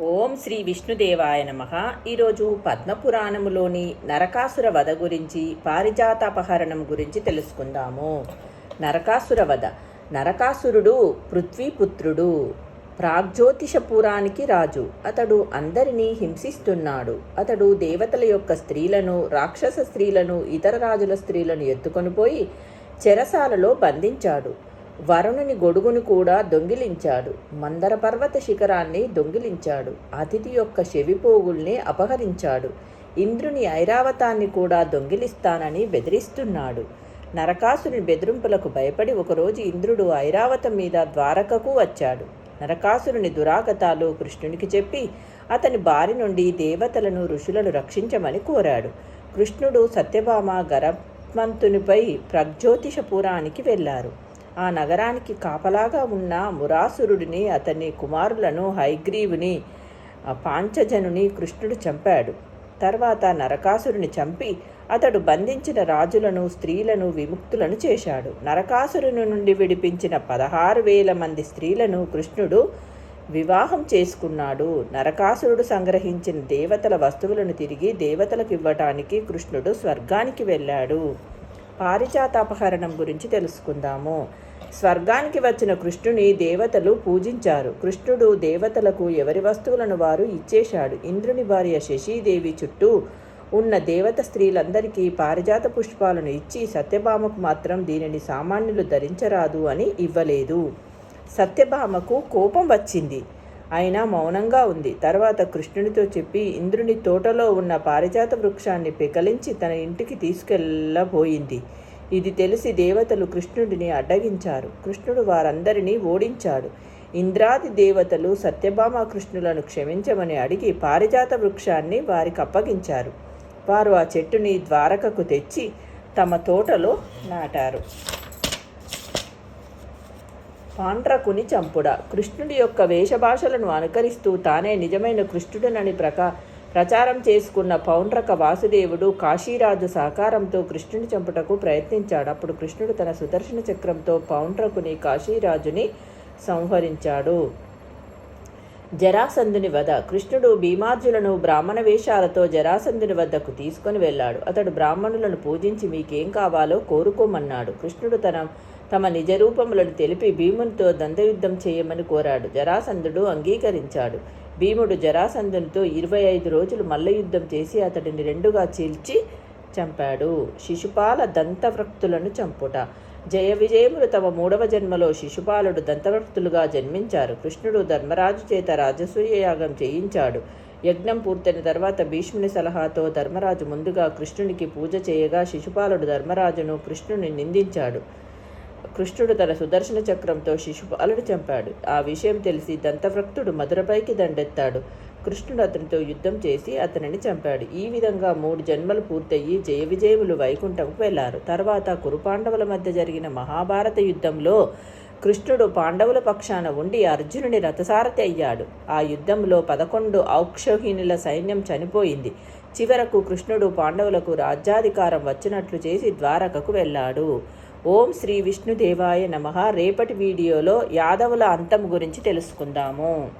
ఓం శ్రీ విష్ణుదేవాయ నమ. ఈరోజు పద్మపురాణములోని నరకాసుర వధ గురించి పారిజాతాపహరణం గురించి తెలుసుకుందాము. నరకాసుర వధ. నరకాసురుడు పృథ్వీపుత్రుడు. ప్రాగ్జ్యోతిషపురానికి రాజు. అతడు అందరినీ హింసిస్తున్నాడు. అతడు దేవతల యొక్క స్త్రీలను రాక్షస స్త్రీలను ఇతర రాజుల స్త్రీలను ఎత్తుకొని పోయి చెరసాలలో బంధించాడు. వరుణుని గొడుగును కూడా దొంగిలించాడు. మందర పర్వత శిఖరాన్ని దొంగిలించాడు. అతిథి యొక్క చెవిపోగుల్ని అపహరించాడు. ఇంద్రుని ఐరావతాన్ని కూడా దొంగిలిస్తానని బెదిరిస్తున్నాడు. నరకాసుని బెదిరింపులకు భయపడి ఒకరోజు ఇంద్రుడు ఐరావతం మీద ద్వారకకు వచ్చాడు. నరకాసురుని దురాగతాలు కృష్ణునికి చెప్పి అతని బారి నుండి దేవతలను ఋషులను రక్షించమని కోరాడు. కృష్ణుడు సత్యభామ గరత్మంతునిపై ప్రజ్యోతిషపురానికి వెళ్ళారు. ఆ నగరానికి కాపలాగా ఉన్న మురాసురుడిని అతని కుమారులను హైగ్రీవుని పాంచజనుని కృష్ణుడు చంపాడు. తర్వాత నరకాసురుని చంపి అతడు బంధించిన రాజులను స్త్రీలను విముక్తులను చేశాడు. నరకాసురుని నుండి విడిపించిన పదహారు వేల మంది స్త్రీలను కృష్ణుడు వివాహం చేసుకున్నాడు. నరకాసురుడు సంగ్రహించిన దేవతల వస్తువులను తిరిగి దేవతలకు ఇవ్వటానికి కృష్ణుడు స్వర్గానికి వెళ్ళాడు. పారిజాతాపహరణం గురించి తెలుసుకుందాము. స్వర్గానికి వచ్చిన కృష్ణుని దేవతలు పూజించారు. కృష్ణుడు దేవతలకు ఎవరి వస్తువులను వారు ఇచ్చేశాడు? ఇంద్రుని భార్య శశీదేవి చుట్టూ ఉన్న దేవత స్త్రీలందరికీ పారిజాత పుష్పాలను ఇచ్చి సత్యభామకు మాత్రం దీనిని సామాన్యులు ధరించరాదు అని ఇవ్వలేదు. సత్యభామకు కోపం వచ్చింది. అయినా మౌనంగా ఉంది. తర్వాత కృష్ణునితో చెప్పి ఇంద్రుని తోటలో ఉన్న పారిజాత వృక్షాన్ని పెకలించి తన ఇంటికి తీసుకెళ్ళబోయింది. ఇది తెలిసి దేవతలు కృష్ణుడిని అడ్డగించారు. కృష్ణుడు వారందరినీ ఓడించాడు. ఇంద్రాది దేవతలు సత్యభామ కృష్ణులను క్షమించమని అడిగి పారిజాత వృక్షాన్ని వారికి అప్పగించారు. వారు ఆ చెట్టుని ద్వారకకు తెచ్చి తమ తోటలో నాటారు. పాండ్రకుని చంపుడ. కృష్ణుడి యొక్క వేషభాషలను అనుకరిస్తూ తానే నిజమైన కృష్ణుడనని ప్రకా ప్రచారం చేసుకున్న పౌండ్రక వాసుదేవుడు కాశీరాజు సహకారంతో కృష్ణుని చంపుటకు ప్రయత్నించాడు. అప్పుడు కృష్ణుడు తన సుదర్శన చక్రంతో పౌండ్రకుని కాశీరాజుని సంహరించాడు. జరాసంధుని వధ. కృష్ణుడు భీమార్జులను బ్రాహ్మణ వేషాలతో జరాసంధుని వద్దకు తీసుకొని వెళ్ళాడు. అతడు బ్రాహ్మణులను పూజించి మీకేం కావాలో కోరుకోమన్నాడు. కృష్ణుడు తన తమ నిజ రూపములను తెలిపి భీమునితో దండయుద్ధం చేయమని కోరాడు. జరాసంధుడు అంగీకరించాడు. భీముడు జరాసంధునితో ఇరవై ఐదు రోజులు మల్లయుద్ధం చేసి అతడిని రెండుగా చీల్చి చంపాడు. శిశుపాల దంతవ్రక్తులను చంపుట. జయ విజయములు తమ మూడవ జన్మలో శిశుపాలుడు దంతవ్రక్తులుగా జన్మించారు. కృష్ణుడు ధర్మరాజు చేత రాజసూయ యాగం చేయించాడు. యజ్ఞం పూర్తయిన తర్వాత భీష్ముని సలహాతో ధర్మరాజు ముందుగా కృష్ణునికి పూజ చేయగా శిశుపాలుడు ధర్మరాజును కృష్ణుని నిందించాడు. కృష్ణుడు తన సుదర్శన చక్రంతో శిశుపాలను చంపాడు. ఆ విషయం తెలిసి దంతవ్రక్తుడు మధురపైకి దండెత్తాడు. కృష్ణుడు అతనితో యుద్ధం చేసి అతనిని చంపాడు. ఈ విధంగా మూడు జన్మలు పూర్తయి జయ విజయములు వైకుంఠంకు వెళ్ళారు. తర్వాత కురుపాండవుల మధ్య జరిగిన మహాభారత యుద్ధంలో కృష్ణుడు పాండవుల పక్షాన ఉండి అర్జునుని రథసారథి అయ్యాడు. ఆ యుద్ధంలో పదకొండు ఔక్షహీనుల సైన్యం చనిపోయింది. చివరకు కృష్ణుడు పాండవులకు రాజ్యాధికారం వచ్చినట్లు చేసి ద్వారకకు వెళ్ళాడు. ఓం శ్రీ విష్ణుదేవాయ నమ. రేపటి వీడియోలో యాదవుల అంతం గురించి తెలుసుకుందాము.